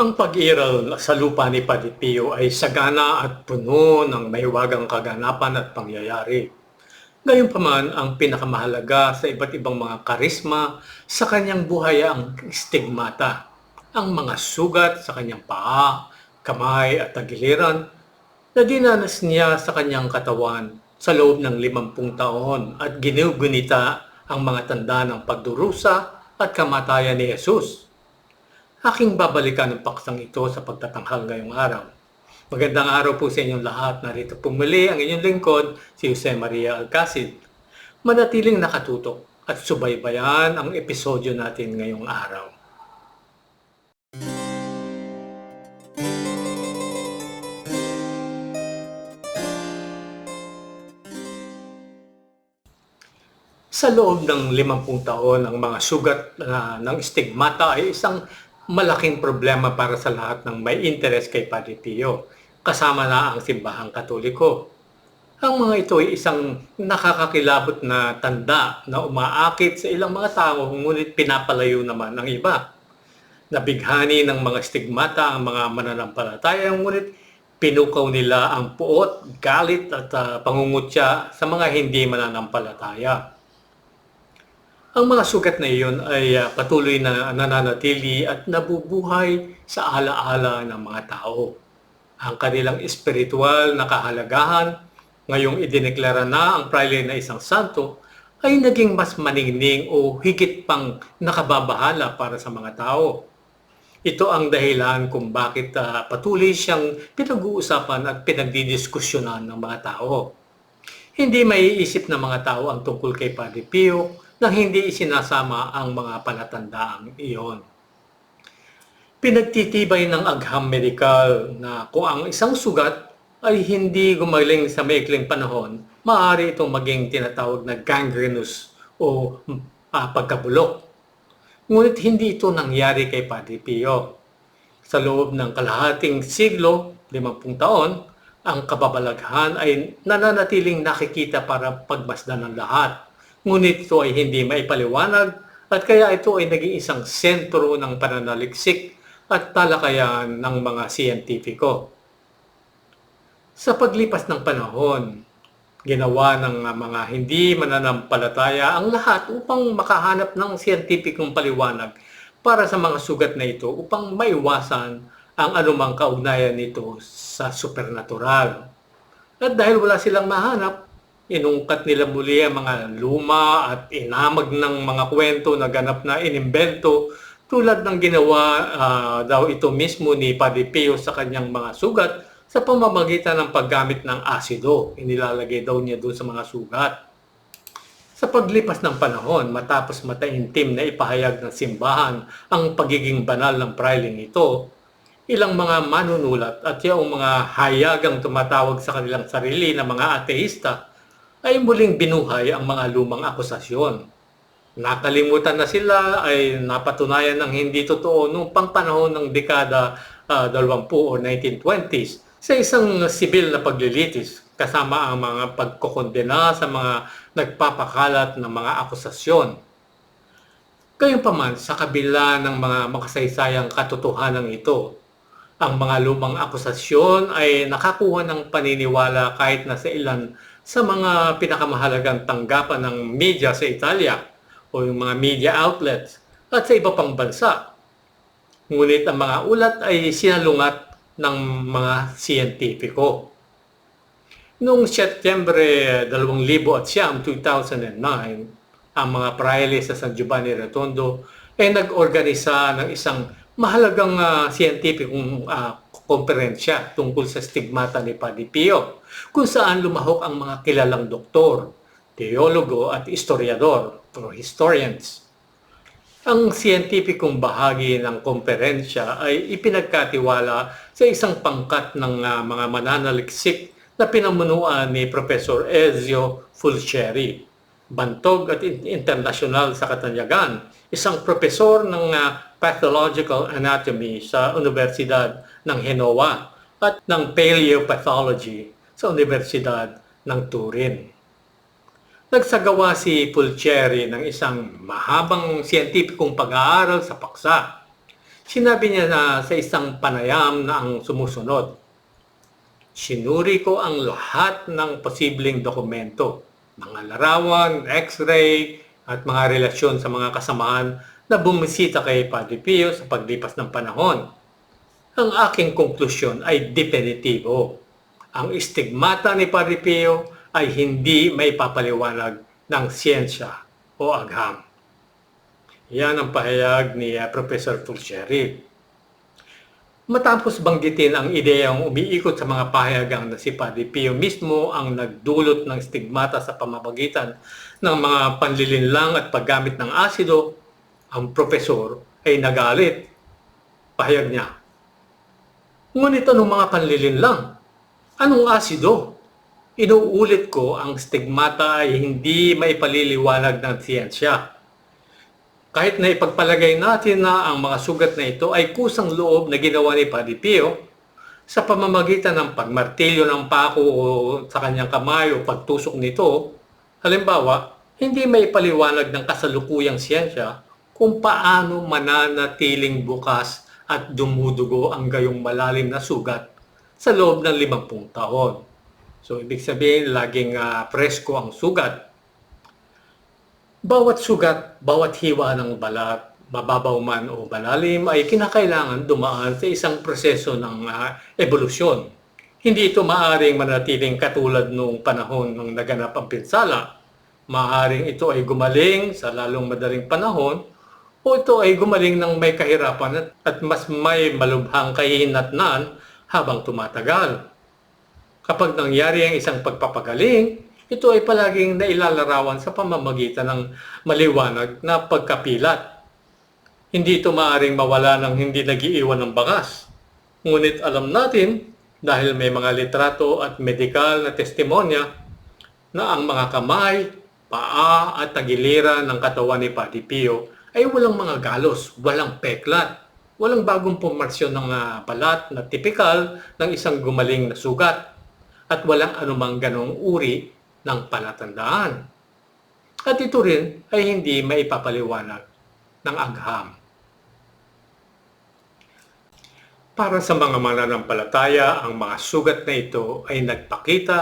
Ang pag-iral sa lupa ni Padre Pio ay sagana at puno ng mahiwagang kaganapan at pangyayari. Gayunpaman, ang pinakamahalaga sa iba't ibang mga karisma sa kanyang buhay ay ang stigmata, ang mga sugat sa kanyang paa, kamay at tagiliran na dinanas niya sa kanyang katawan sa loob ng limampung taon at ginugunita ang mga tanda ng pagdurusa at kamatayan ni Jesus. Aking babalikan ang paksang ito sa pagtatanghal ngayong araw. Magandang araw po sa inyong lahat. Narito po muli ang inyong lingkod, si Jose Maria Alcacid. Manatiling nakatutok at subaybayan ang episodyo natin ngayong araw. Sa loob ng 50 taon, ang mga sugat na ng stigmata ay isang malaking problema para sa lahat ng may interes kay Padre Pio, kasama na ang simbahang katoliko. Ang mga ito ay isang nakakakilabot na tanda na umaakit sa ilang mga tao ngunit pinapalayo naman ng iba. Nabighani ng mga stigmata ang mga mananampalataya ngunit pinukaw nila ang puot, galit at uh, pangungutya sa mga hindi mananampalataya. Ang mga sugat na iyon ay uh, patuloy na nananatili at nabubuhay sa alaala ng mga tao. Ang kanilang espiritual na kahalagahan, ngayong idineklara na ang praile na isang santo, ay naging mas maningning o higit pang nakababahala para sa mga tao. Ito ang dahilan kung bakit uh, patuloy siyang pinag-uusapan at pinagdidiskusyonan ng mga tao. Hindi maiisip ng mga tao ang tungkol kay Padre Pio nang hindi isinasama ang mga palatandaang iyon. Pinagtitibay ng agham medikal na kung ang isang sugat ay hindi gumaling sa maikling panahon, maaari itong maging tinatawag na gangrenous o uh, pagkabulok. Ngunit hindi ito nangyari kay Padre Pio. Sa loob ng kalahating siglo, 50 taon, ang kababalaghan ay nananatiling nakikita para pagmasdan ng lahat ngunit ito ay hindi maipaliwanag at kaya ito ay naging isang sentro ng pananaliksik at talakayan ng mga siyentipiko. Sa paglipas ng panahon, ginawa ng mga hindi mananampalataya ang lahat upang makahanap ng siyentipikong paliwanag para sa mga sugat na ito upang maiwasan ang anumang kaugnayan nito sa supernatural. At dahil wala silang mahanap, inungkat nila muli ang mga luma at inamag ng mga kwento na ganap na inimbento tulad ng ginawa uh, daw ito mismo ni Padre Pio sa kanyang mga sugat sa pamamagitan ng paggamit ng asido. Inilalagay daw niya doon sa mga sugat. Sa paglipas ng panahon, matapos mataintim na ipahayag ng simbahan ang pagiging banal ng prailing ito, ilang mga manunulat at yung mga hayagang tumatawag sa kanilang sarili na mga ateista ay muling binuhay ang mga lumang akusasyon. Nakalimutan na sila ay napatunayan ng hindi totoo noong pangpanahon ng dekada uh, 20 o 1920s sa isang sibil na paglilitis kasama ang mga pagkokondena sa mga nagpapakalat ng mga akusasyon. Gayunpaman, sa kabila ng mga makasaysayang katotohanan ito, ang mga lumang akusasyon ay nakakuha ng paniniwala kahit na sa ilan sa mga pinakamahalagang tanggapan ng media sa Italia o yung mga media outlets at sa iba pang bansa. Ngunit ang mga ulat ay sinalungat ng mga siyentipiko. Noong Setyembre 2009, 2009, ang mga praile sa San Giovanni Rotondo ay nag-organisa ng isang mahalagang uh, siyentipikong uh, komperensya tungkol sa stigmata ni Padre Pio, kung saan lumahok ang mga kilalang doktor, teologo at historiador o historians. Ang siyentipikong bahagi ng komperensya ay ipinagkatiwala sa isang pangkat ng uh, mga mananaliksik na pinamunuan ni Professor Ezio Fulcieri, bantog at internasyonal sa Katanyagan, isang profesor ng uh, pathological anatomy sa Universidad ng Genoa at ng paleopathology sa Universidad ng Turin. Nagsagawa si Pulcheri ng isang mahabang siyentipikong pag-aaral sa paksa. Sinabi niya na sa isang panayam na ang sumusunod, Sinuri ko ang lahat ng posibleng dokumento, mga larawan, x-ray, at mga relasyon sa mga kasamahan na bumisita kay Padre Pio sa paglipas ng panahon. Ang aking konklusyon ay definitibo. Ang istigmata ni Padre Pio ay hindi may papaliwanag ng siyensya o agham. Yan ang pahayag ni uh, Professor Fulcheri. Matapos banggitin ang ideyang umiikot sa mga pahayagang na si Padre Pio mismo ang nagdulot ng stigmata sa pamamagitan ng mga panlilinlang at paggamit ng asido, ang profesor ay nagalit. Pahayag niya. Ngunit anong mga panlilinlang? Anong asido? Inuulit ko ang stigmata ay hindi maipaliliwanag ng siyensya kahit na ipagpalagay natin na ang mga sugat na ito ay kusang loob na ginawa ni Padre Pio sa pamamagitan ng pagmartilyo ng pako sa kanyang kamay o pagtusok nito, halimbawa, hindi may paliwanag ng kasalukuyang siyensya kung paano mananatiling bukas at dumudugo ang gayong malalim na sugat sa loob ng 50 taon. So, ibig sabihin, laging uh, presko ang sugat bawat sugat, bawat hiwa ng balat, mababaw man o malalim ay kinakailangan dumaan sa isang proseso ng uh, evolusyon. Hindi ito maaring manatiling katulad nung panahon ng naganap ang pinsala. Maaring ito ay gumaling sa lalong madaling panahon o ito ay gumaling ng may kahirapan at, at mas may malubhang kahihinatnan habang tumatagal. Kapag nangyari ang isang pagpapagaling, ito ay palaging nailalarawan sa pamamagitan ng maliwanag na pagkapilat. Hindi ito maaaring mawala ng hindi nagiiwan ng bakas. Ngunit alam natin, dahil may mga litrato at medikal na testimonya, na ang mga kamay, paa at tagiliran ng katawan ni Padre Pio ay walang mga galos, walang peklat, walang bagong pumarsyon ng uh, balat na tipikal ng isang gumaling na sugat, at walang anumang ganong uri ng palatandaan. At ito rin ay hindi maipapaliwanag ng agham. Para sa mga mananampalataya, ang mga sugat na ito ay nagpakita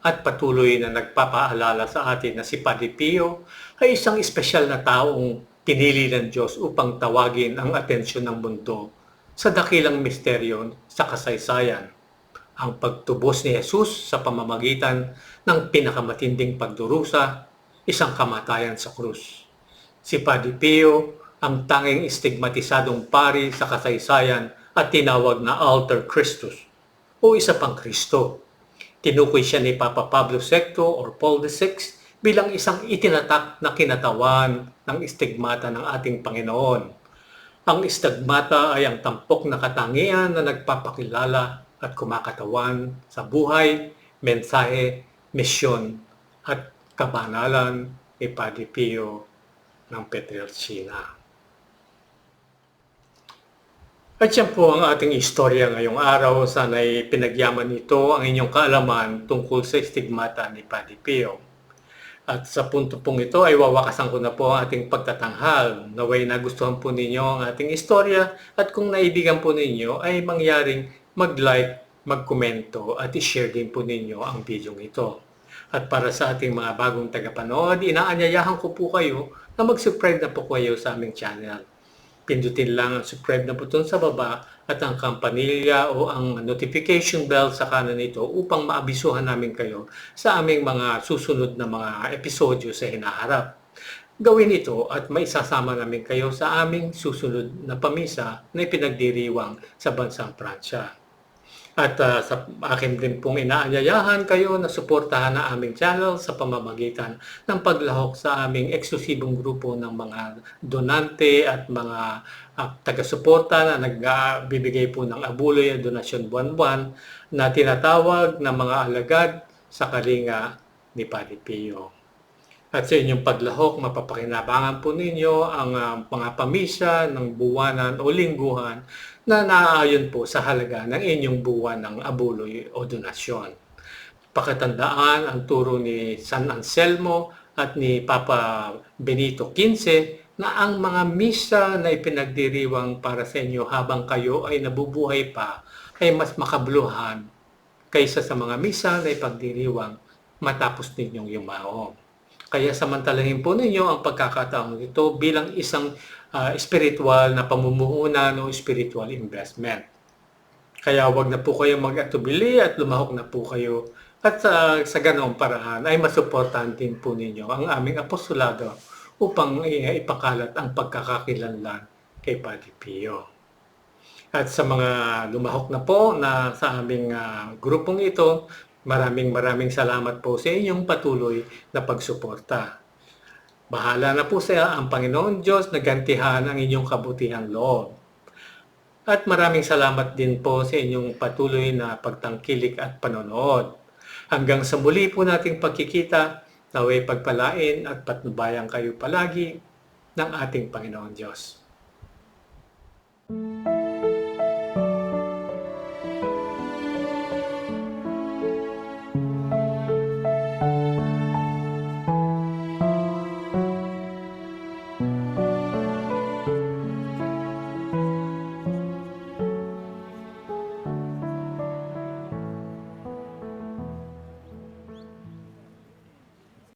at patuloy na nagpapaalala sa atin na si Padre Pio ay isang espesyal na taong pinili ng Diyos upang tawagin ang atensyon ng mundo sa dakilang misteryo sa kasaysayan ang pagtubos ni Jesus sa pamamagitan ng pinakamatinding pagdurusa, isang kamatayan sa krus. Si Padre Pio, ang tanging istigmatisadong pari sa kasaysayan at tinawag na Alter Christus o isa pang Kristo. Tinukoy siya ni Papa Pablo VI or Paul VI bilang isang itinatak na kinatawan ng istigmata ng ating Panginoon. Ang istigmata ay ang tampok na katangian na nagpapakilala at kumakatawan sa buhay, mensahe, misyon at kabanalan ni Padre Pio ng Petrelcina. At yan po ang ating istorya ngayong araw. Sana'y pinagyaman nito ang inyong kaalaman tungkol sa stigmata ni Padre Pio. At sa punto pong ito ay wawakasan ko na po ang ating pagtatanghal. Naway nagustuhan po ninyo ang ating istorya at kung naibigan po ninyo ay mangyaring mag-like, mag-komento at i-share din po ninyo ang video ito. At para sa ating mga bagong tagapanood, inaanyayahan ko po kayo na mag-subscribe na po kayo sa aming channel. Pindutin lang ang subscribe na button sa baba at ang kampanilya o ang notification bell sa kanan nito upang maabisuhan namin kayo sa aming mga susunod na mga episodyo sa hinaharap. Gawin ito at maisasama namin kayo sa aming susunod na pamisa na ipinagdiriwang sa bansang Pransya. At uh, sa akin din pong inaanyayahan kayo na suportahan ang aming channel sa pamamagitan ng paglahok sa aming eksklusibong grupo ng mga donante at mga uh, taga-suporta na nagbibigay po ng abuloy at donasyon buwan-buwan na tinatawag na mga alagad sa kalinga ni Padre Pio. At sa inyong paglahok, mapapakinabangan po ninyo ang uh, mga pamisa ng buwanan o lingguhan na naaayon po sa halaga ng inyong buwan ng abuloy o donasyon. Pakatandaan ang turo ni San Anselmo at ni Papa Benito XV na ang mga misa na ipinagdiriwang para sa inyo habang kayo ay nabubuhay pa ay mas makabuluhan kaysa sa mga misa na ipagdiriwang matapos ninyong yumao. Kaya samantalahin po ninyo ang pagkakataon ito bilang isang ah, spiritual na pamumuhunan o spiritual investment. Kaya wag na po kayo mag-atubili at lumahok na po kayo at sa, sa ganoong paraan ay masuportahan din po ninyo ang aming apostolado upang i- ipakalat ang pagkakakilanlan kay Padre Pio. At sa mga lumahok na po na sa aming ah, grupong ito, maraming maraming salamat po sa inyong patuloy na pagsuporta. Bahala na po sa ang Panginoon Diyos na gantihan ang inyong kabutihang loob. At maraming salamat din po sa inyong patuloy na pagtangkilik at panonood. Hanggang sa muli po nating pagkikita, naway pagpalain at patnubayan kayo palagi ng ating Panginoon Diyos.